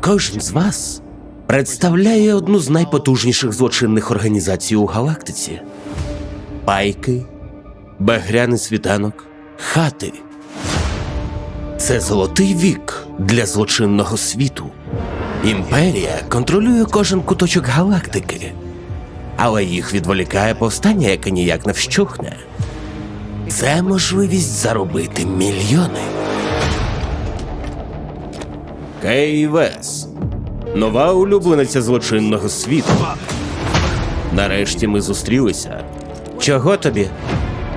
Кожен з вас представляє одну з найпотужніших злочинних організацій у галактиці: пайки, багряний світанок, хати. Це золотий вік для злочинного світу. Імперія контролює кожен куточок галактики, але їх відволікає повстання, яке ніяк не вщухне. Це можливість заробити мільйони. Кейвес. Нова улюблениця злочинного світу. Нарешті ми зустрілися. Чого тобі?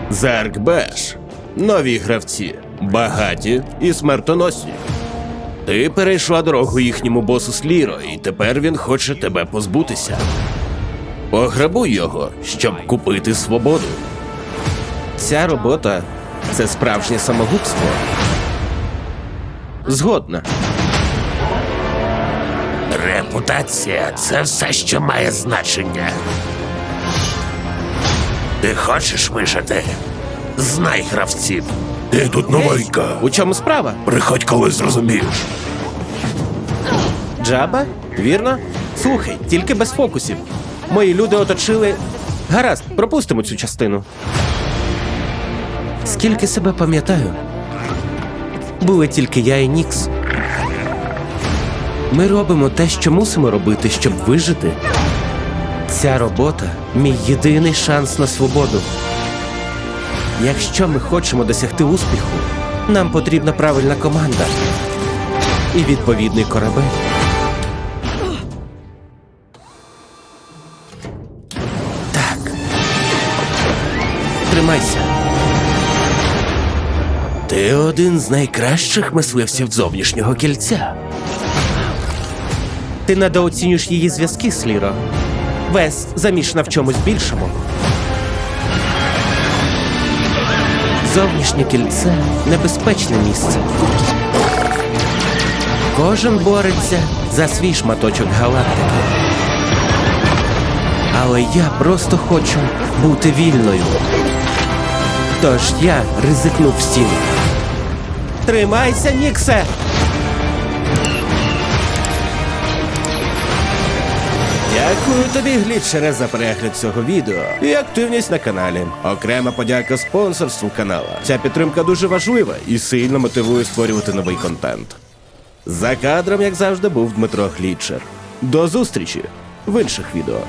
Заркбеш. Нові гравці. Багаті і смертоносні. Ти перейшла дорогу їхньому босу Сліро, і тепер він хоче тебе позбутися. Пограбуй його, щоб купити свободу. Ця робота це справжнє самогубство. Згодна. Репутація це все, що має значення. Ти хочеш вижити? Знай гравців. Ти тут новенька. У чому справа? Приходь, коли зрозумієш. Джаба? Вірно? Слухай, тільки без фокусів. Мої люди оточили. Гаразд, пропустимо цю частину. Скільки себе пам'ятаю, були тільки я і Нікс. Ми робимо те, що мусимо робити, щоб вижити. Ця робота мій єдиний шанс на свободу. Якщо ми хочемо досягти успіху, нам потрібна правильна команда і відповідний корабель. Так. Тримайся. Ти один з найкращих мисливців зовнішнього кільця. Ти недооцінюєш її зв'язки, Сліро. Вес замішана в чомусь більшому. Зовнішнє кільце небезпечне місце. Кожен бореться за свій шматочок галактики. Але я просто хочу бути вільною. Тож я ризикнув всім. Тримайся, Ніксе! Тобі, глітчере, за перегляд цього відео і активність на каналі. Окрема подяка спонсорству канала. Ця підтримка дуже важлива і сильно мотивує створювати новий контент. За кадром, як завжди, був Дмитро Глітчер. До зустрічі в інших відео.